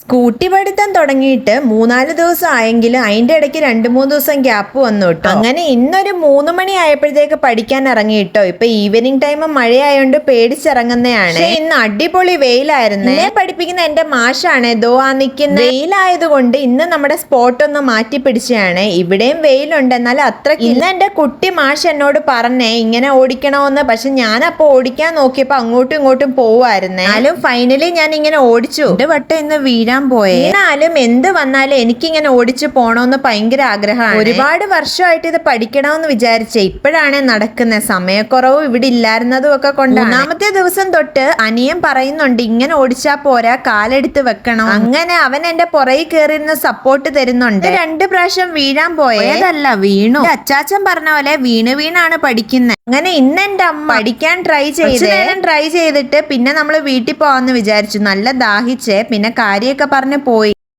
Scooty പഠിത്തം തുടങ്ങിയിട്ട് മൂന്നാൽ ദിവസം ആയെങ്കിലും അതിന്റെ ഇടയ്ക്ക് രണ്ട് മൂന്ന് ദിവസം ഗ്യാപ്പ് വന്നു കേട്ടോ അങ്ങനെ ഇന്നൊരു മൂന്ന് മണി ആയപ്പോഴത്തേക്ക് പഠിക്കാൻ ഇറങ്ങി കേട്ടോ ഇപ്പൊ ഈവനിങ് ടൈം മഴയായോണ്ട് പേടിച്ചിറങ്ങുന്നതാണ് ഇന്ന് അടിപൊളി വെയിലായിരുന്നു. എന്നെ പഠിപ്പിക്കുന്ന എന്റെ മാഷാണ്. ദോ ആ നിൽക്കുന്ന വെയിലായതുകൊണ്ട് ഇന്ന് നമ്മുടെ സ്പോട്ട് ഒന്ന് മാറ്റി പിടിച്ചതാണ് ഇവിടെയും വെയിലുണ്ട്. എന്നാൽ അത്ര ഇന്ന് എന്റെ കുട്ടി മാഷ് എന്നോട് പറഞ്ഞേ ഇങ്ങനെ ഓടിക്കണമെന്ന് പക്ഷെ ഞാൻ അപ്പോൾ ഓടിക്കാൻ നോക്കിയപ്പോ അങ്ങോട്ടും ഇങ്ങോട്ടും പോവായിരുന്നേ. എന്നാലും ഫൈനലി ഞാൻ ഇങ്ങനെ ഓടിച്ചു വട്ടം ഇന്ന് വീഴാൻ പോയേ. എന്നാലും എന്ത് വന്നാലും എനിക്കിങ്ങനെ ഓടിച്ചു പോണോന്ന് ഭയങ്കര ആഗ്രഹമാണ്. ഒരുപാട് വർഷമായിട്ട് ഇത് പഠിക്കണമെന്ന് വിചാരിച്ചേ. ഇപ്പോഴാണ് നടക്കുന്നത് സമയക്കുറവും ഇവിടെ ഇല്ലായിരുന്നതും ഒക്കെ കൊണ്ട് മൂന്നാമത്തെ ദിവസം തൊട്ട് അനിയൻ പറയുന്നുണ്ട് ഇങ്ങനെ ഓടിച്ചാ പോരാ കാലെടുത്ത് വെക്കണം. അങ്ങനെ അവൻ എന്റെ പുറകിൽ കയറിയിരുന്ന് സപ്പോർട്ട് തരുന്നുണ്ട്. രണ്ട് പ്രാവശ്യം വീഴാൻ പോയതല്ല വീണു. അച്ചാച്ചൻ പറഞ്ഞ പോലെ വീണ് വീണാണ് പഠിക്കുന്നത് അങ്ങനെ ഇന്ന് എന്റെ അമ്മ പഠിക്കാൻ ട്രൈ ചെയ്ത്. ട്രൈ ചെയ്തിട്ട് പിന്നെ നമ്മൾ വീട്ടിൽ പോവാന്ന് വിചാരിച്ചു. നല്ല ദാഹിച്ച്. പിന്നെ കാര്യമൊക്കെ പറഞ്ഞ് പോയി.